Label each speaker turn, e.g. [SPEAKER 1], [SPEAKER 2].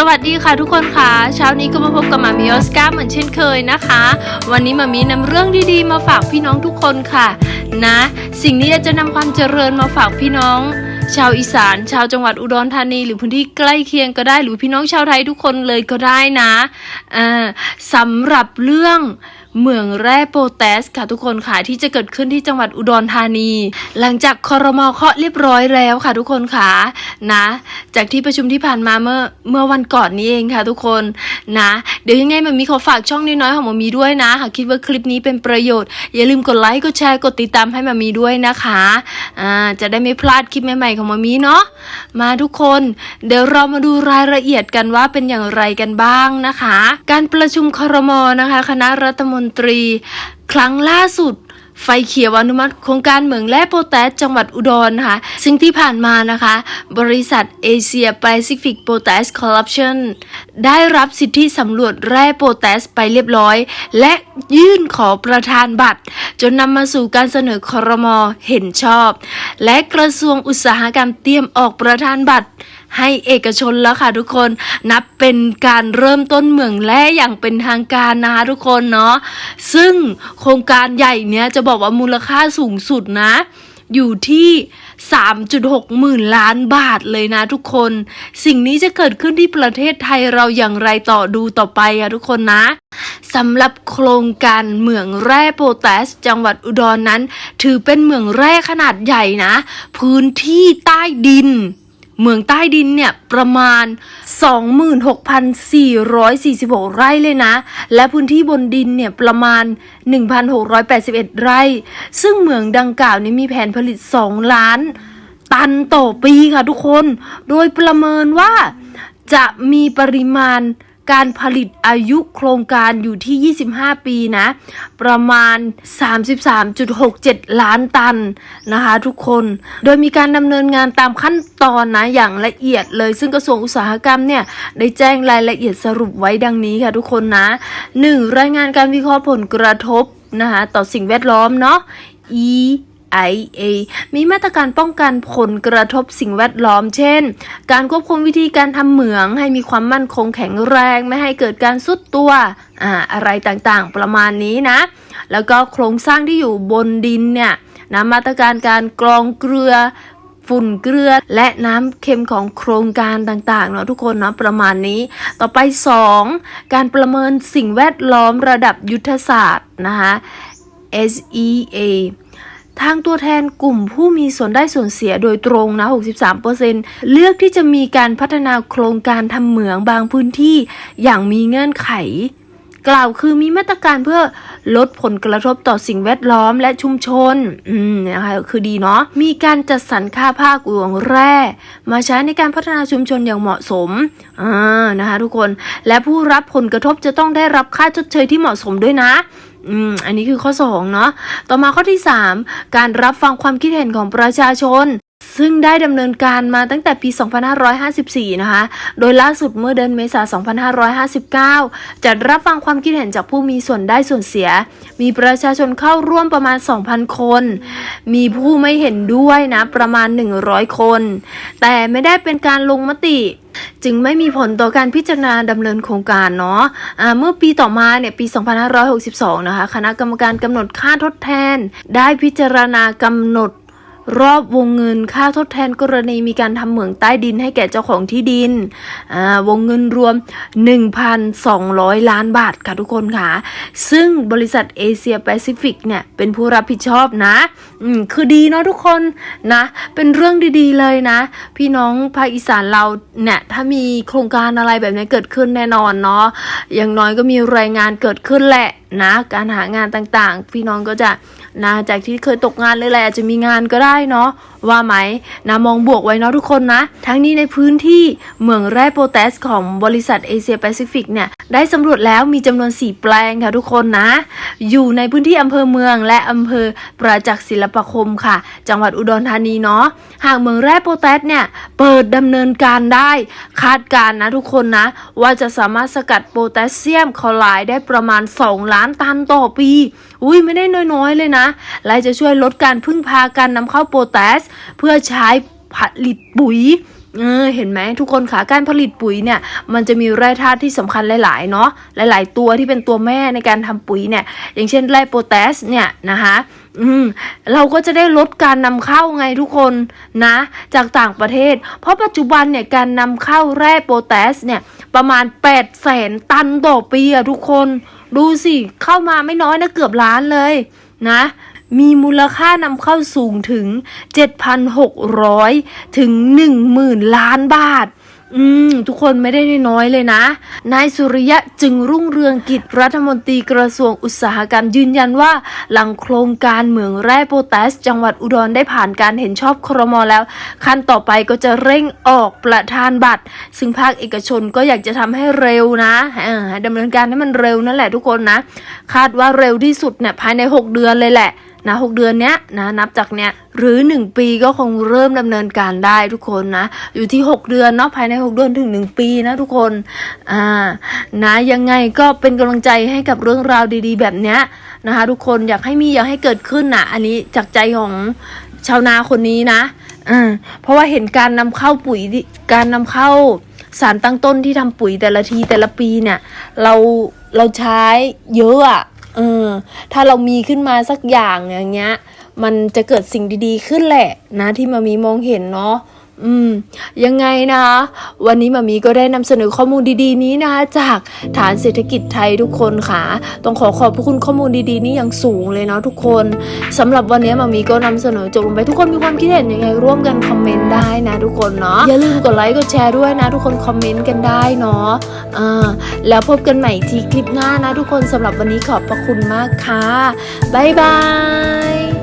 [SPEAKER 1] สวัสดีค่ะทุกคนค่ะเช้านี้ก็มาพบกับมามิออสการ์เหมือนเช่นเคยนะคะ วันนี้มามีนำเรื่องดีๆ มาฝากพี่น้องทุกคนค่ะนะ สิ่งนี้จะนำความเจริญมาฝากพี่น้อง ชาวอีสาน ชาวจังหวัดอุดรธานี หรือพื้นที่ใกล้เคียงก็ได้ หรือพี่น้องชาวไทยทุกคนเลยก็ได้นะอ่าสำหรับเรื่องเหมืองแร่โปแทสค่ะทุกคนค่ะที่จะเกิดขึ้นที่จังหวัดอุดรธานี หลังจากคอรมอเคาะเรียบร้อยแล้วค่ะทุกคนค่ะนะ จากที่ประชุมที่ผ่านมาเมื่อเมื่อวันก่อนนี้เองค่ะทุกคนนะ เดี๋ยวยังไงมันมีขอฝากช่องน้อยๆของมามีด้วยนะหากคิดว่าคลิปนี้เป็นประโยชน์ อย่าลืมกดไลค์กดแชร์กดติดตามให้มามีด้วยนะคะอ่าจะได้ไม่พลาดคลิปใหม่ๆของมามีเนาะมาทุกคนเดี๋ยวเรามาดูรายละเอียดกันว่าเป็นอย่างไรกันบ้างนะคะ การประชุมคอรมอนะคะ คณะรัฐมนตรี ครั้งล่าสุดไฟเขียวอนุมัติโครงการเหมืองแร่โปแทสจังหวัดอุดรนะคะ ซึ่งที่ผ่านมานะคะ บริษัทเอเชียแปซิฟิกโปแทสคอร์รัปชันได้รับสิทธิสำรวจแร่โปแทสไปเรียบร้อย และยื่นขอประธานบัตร จนนำมาสู่การเสนอคอรมอเห็นชอบ และกระทรวงอุตสาหกรรมเตรียมออกประธานบัตร ให้เอกชนแล้วค่ะทุกคนนับเป็นการเริ่มต้นเหมืองแร่อย่างเป็นทางการนะคะทุกคนเนาะซึ่งโครงการใหญ่เนี้ยจะบอกว่ามูลค่าสูงสุดนะ อยู่ที่3.6 หมื่นล้านบาทเลยนะทุกคน สิ่งนี้จะเกิดขึ้นที่ประเทศไทยเราอย่างไรต่อดูต่อไปอะทุกคนนะสำหรับโครงการเหมืองแร่โพแทสจังหวัดอุดรนนั้น ถือเป็นเหมืองแร่ขนาดใหญ่นะ พื้นที่ใต้ดิน เมืองใต้ดินเนี่ยประมาณ 26,446 ไร่เลยนะ และพื้นที่บนดินเนี่ยประมาณ 1,681 ไร่ ซึ่งเมืองดังกล่าวนี้มีแผนผลิต 2 ล้าน ตันต่อปีค่ะทุกคน โดยประเมินว่าจะมีปริมาณ การผลิตอายุโครงการอยู่ที่ 25 ปีนะ ประมาณ 33.67 ล้านตันนะคะทุกคน โดยมีการดำเนินงานตามขั้นตอนนะอย่างละเอียดเลย ซึ่งกระทรวงอุตสาหกรรมเนี่ย ได้แจ้งรายละเอียดสรุปไว้ดังนี้ค่ะทุกคนนะ 1. รายงานการวิเคราะห์ผลกระทบนะคะต่อสิ่งแวดล้อมเนาะ E IA มีมาตรการป้องกันผลกระทบสิ่งแวดล้อม เช่น การควบคุมวิธีการทำเหมือง ให้มีความมั่นคงแข็งแรง ไม่ให้เกิดการสุดตัวอ่าอะไรต่างๆ ประมาณนี้นะ แล้วก็โครงสร้างที่อยู่บนดินเนี่ยนะมาตรการการกรองเกลือฝุ่นเกลือและน้ำเค็มของโครงการต่างๆเนาะทุกคนเนาะประมาณนี้ ต่อไป 2 การประเมินสิ่งแวดล้อมระดับยุทธศาสตร์นะคะ SEA ทางตัวแทนกลุ่มผู้มีส่วนได้ส่วนเสียโดยตรงนะ 63%เลือกที่จะมีการพัฒนาโครงการทำเหมืองบางพื้นที่อย่างมีเงื่อนไข กล่าวคือมีมาตรการเพื่อลดผลกระทบต่อสิ่งแวดล้อมและชุมชน อืมนะคะคือดีเนาะ มีการจัดสรรค่าภาคหลวงแร่ มาใช้ในการพัฒนาชุมชนอย่างเหมาะสม อ่า นะคะทุกคน และผู้รับผลกระทบจะต้องได้รับค่าชดเชยที่เหมาะสมด้วยนะ อืม อันนี้คือข้อสองเนาะ ต่อมาข้อที่3การรับฟังความคิดเห็นของประชาชน ซึ่งได้ดำเนินการมาตั้งแต่ปี 2554 นะคะ โดยล่าสุดเมื่อเดือนเมษายน 2559 จัดรับฟังความคิดเห็นจากผู้มีส่วนได้ส่วนเสีย มีประชาชนเข้าร่วมประมาณ 2,000 คน มีผู้ไม่เห็นด้วยนะประมาณ 100 คน แต่ไม่ได้เป็นการลงมติจึงไม่มีผลต่อการพิจารณาดำเนินโครงการเนาะะเมื่อปีต่อมาเนี่ยปี 2562 นะคะ คณะกรรมการกำหนดค่าทดแทน ได้พิจารณากำหนด รอบวงเงินค่าทดแทนกรณีมีการทำเหมืองใต้ดินให้แก่เจ้าของที่ดินอ่าวงเงินรวม 1,200 ล้านบาทค่ะทุกคนค่ะ ซึ่งบริษัทเอเชียแปซิฟิกเนี่ยเป็นผู้รับผิดชอบนะอืมคือดีเนาะทุกคนนะ เป็นเรื่องดีๆเลยนะ พี่น้องภาคอีสานเราเนี่ยถ้ามีโครงการอะไรแบบนี้เกิดขึ้นแน่นอนเนาะอย่างน้อยก็มีรายงานเกิดขึ้นแหละนะ การหางานต่างๆ พี่น้องก็จะ นะจากที่เคยตกงานเลยแหละอาจจะมีงานก็ได้เนาะว่าไหมนะมองบวกไว้เนาะทุกคนนะ ทั้งนี้ในพื้นที่เมืองแร่โปแทสของบริษัทเอเชียแปซิฟิกเนี่ยได้สำรวจแล้วมีจำนวน 4 แปลงค่ะทุกคนนะ อยู่ในพื้นที่อำเภอเมืองและอำเภอประจักษ์ศิลปาคมค่ะ จังหวัดอุดรธานีเนาะหากเมืองแร่โปแทสเนี่ยเปิดดำเนินการได้คาดการณ์นะทุกคนนะ ว่าจะสามารถสกัดโพแทสเซียมคลอไรด์ได้ประมาณ 2 ล้านตันต่อปี อุ้ยไม่ได้น้อยๆเลยนะ และจะช่วยลดการพึ่งพาการนำเข้าโพแทสเพื่อใช้ผลิตปุ๋ยเออเห็นไหมทุกคนคะการผลิตปุ๋ยเนี่ยมันจะมีแร่ธาตุที่สำคัญหลายๆเนาะหลาย ๆ ตัวที่เป็นตัวแม่ในการทำปุ๋ยเนี่ยอย่างเช่นแร่โพแทสเนี่ยนะคะอืมเราก็จะได้ลดการนำเข้าไงทุกคนนะ จากต่างประเทศ เพราะปัจจุบันเนี่ยการนำเข้าแร่โพแทสเนี่ยประมาณ8 0 0แสนตันต่อปีอะทุกคน ดูสิเข้ามาไม่น้อยนะเกือบล้านเลยนะ มีมูลค่านำเข้าสูงถึง 7,600 ถึง 10,000 ล้านบาท อืม ทุกคนไม่ได้น้อยเลยนะ นายสุริยะจึงรุ่งเรืองกิจรัฐมนตรีกระทรวงอุตสาหกรรมยืนยันว่า หลังโครงการเหมืองแร่โพแทส จังหวัดอุดรได้ผ่านการเห็นชอบครมแล้ว ขั้นต่อไปก็จะเร่งออกประธานบัตร ซึ่งภาคเอกชนก็อยากจะทำให้เร็วนะดำเนินการให้มันเร็วนั่นแหละทุกคนนะ คาดว่าเร็วที่สุดเนี่ยภายใน 6 เดือนเลยแหละ นะหกเดือนเนี้ยนะนับจากเนี้ยหรือ 1 ปีก็คงเริ่มดำเนินการได้ทุกคนนะ อยู่ที่ 6 เดือนเนาะภายใน 6 เดือนถึง 1 ปีนะทุกคนอ่านะยังไงก็เป็นกำลังใจให้กับเรื่องราวดีๆ แบบเนี้ยนะคะ ทุกคนอยากให้มีอยากให้เกิดขึ้นนะอันนี้จากใจของชาวนาคนนี้นะอ่าเพราะว่าเห็นการนำเข้าปุ๋ยการนำเข้าสารตั้งต้นที่ทำปุ๋ยแต่ละทีแต่ละปีเนี่ย เราเราใช้เยอะอะ เออ ถ้าเรามีขึ้นมาสักอย่างอย่างเงี้ย มันจะเกิดสิ่งดีๆขึ้นแหละ นะที่มามีมองเห็นเนาะ อืม ยังไงนะคะ วันนี้มามีก็ได้นำเสนอข้อมูลดีๆนี้นะคะจากฐานเศรษฐกิจไทยทุกคนค่ะ ต้องขอขอบพระคุณข้อมูลดีๆนี้อย่างสูงเลยเนาะทุกคนสำหรับวันนี้มามีก็นำเสนอจบลงไปทุกคนมีความคิดเห็นยังไงร่วมกันคอมเมนต์ได้นะทุกคนเนาะอย่าลืมกดไลค์กดแชร์ด้วยนะ ทุกคนคอมเมนต์กันได้เนาะอ่าแล้วพบกันใหม่ที่คลิปหน้านะ ทุกคนสำหรับวันนี้ขอบพระคุณมากค่ะบ๊ายบาย